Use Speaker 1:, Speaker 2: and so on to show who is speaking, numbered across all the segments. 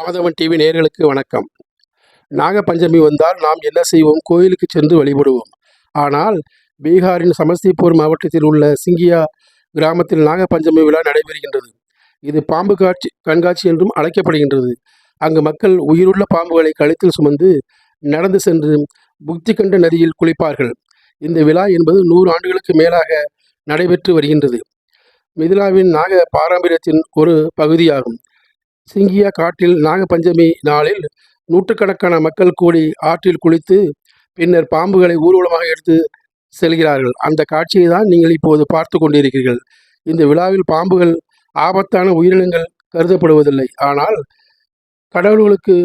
Speaker 1: ஆதவன் TV நேர்களுக்கு வணக்கம். நாகப்பஞ்சமி வந்தால் நாம் என்ன செய்வோம்? கோயிலுக்கு சென்று வழிபடுவோம். ஆனால் பீகாரின் சமஸ்திபூர் மாவட்டத்தில் உள்ள சிங்கியா கிராமத்தில் நாகப்பஞ்சமி விழா நடைபெறுகின்றது. இது பாம்பு காட்சி கண்காட்சி என்றும் அழைக்கப்படுகின்றது. அங்கு மக்கள் உயிருள்ள பாம்புகளை கழுத்தில் சுமந்து நடந்து சென்று புக்தி கண்ட நதியில் குளிப்பார்கள். இந்த விழா என்பது நூறு ஆண்டுகளுக்கு மேலாக நடைபெற்று வருகின்றது. மிதிலாவின் நாக பாரம்பரியத்தின் ஒரு பகுதியாகும். சிங்கியா காட்டில் நாகபஞ்சமி நாளில் நூற்றுக்கணக்கான மக்கள் கூடி ஆற்றில் குளித்து பின்னர் பாம்புகளை ஊர்வலமாக எடுத்து செல்கிறார்கள். அந்த காட்சியை தான் நீங்கள் இப்போது பார்த்து கொண்டிருக்கிறீர்கள். இந்த விழாவில் பாம்புகள் ஆபத்தான உயிரினங்கள் கருதப்படுவதில்லை. ஆனால் கடவுள்களுக்கு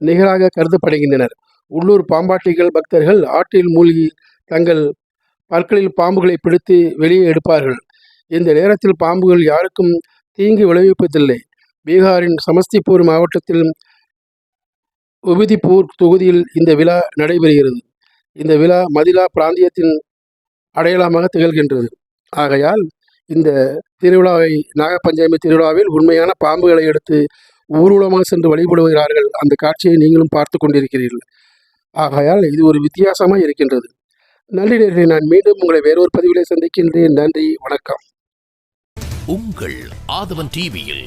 Speaker 1: நிகராக கருதப்படுகின்றனர். உள்ளூர் பாம்பாட்டிகள் பக்தர்கள் ஆற்றில் மூழ்கி தங்கள் பற்களில் பாம்புகளை பிடித்து வெளியே எடுப்பார்கள். இந்த நேரத்தில் பாம்புகள் யாருக்கும் தீங்கு விளைவிப்பதில்லை. பீகாரின் சமஸ்திபூர் மாவட்டத்தில் உபிதிப்பூர் தொகுதியில் இந்த விழா நடைபெறுகிறது. இந்த விழா மதிலா பிராந்தியத்தின் அடையாளமாக திகழ்கின்றது. ஆகையால் இந்த திருவிழாவை நாகப்பஞ்சமி திருவிழாவில் உண்மையான பாம்புகளை எடுத்து ஊர்வலமாக சென்று வழிபடுகிறார்கள். அந்த காட்சியை நீங்களும் பார்த்து கொண்டிருக்கிறீர்கள். ஆகையால் இது ஒரு வித்தியாசமாக இருக்கின்றது. நன்றி நேர்களை நான் மீண்டும் உங்களை வேறொரு பதிவிலே சந்திக்கின்றேன். நன்றி வணக்கம்.
Speaker 2: உங்கள் ஆதவன் டிவியில்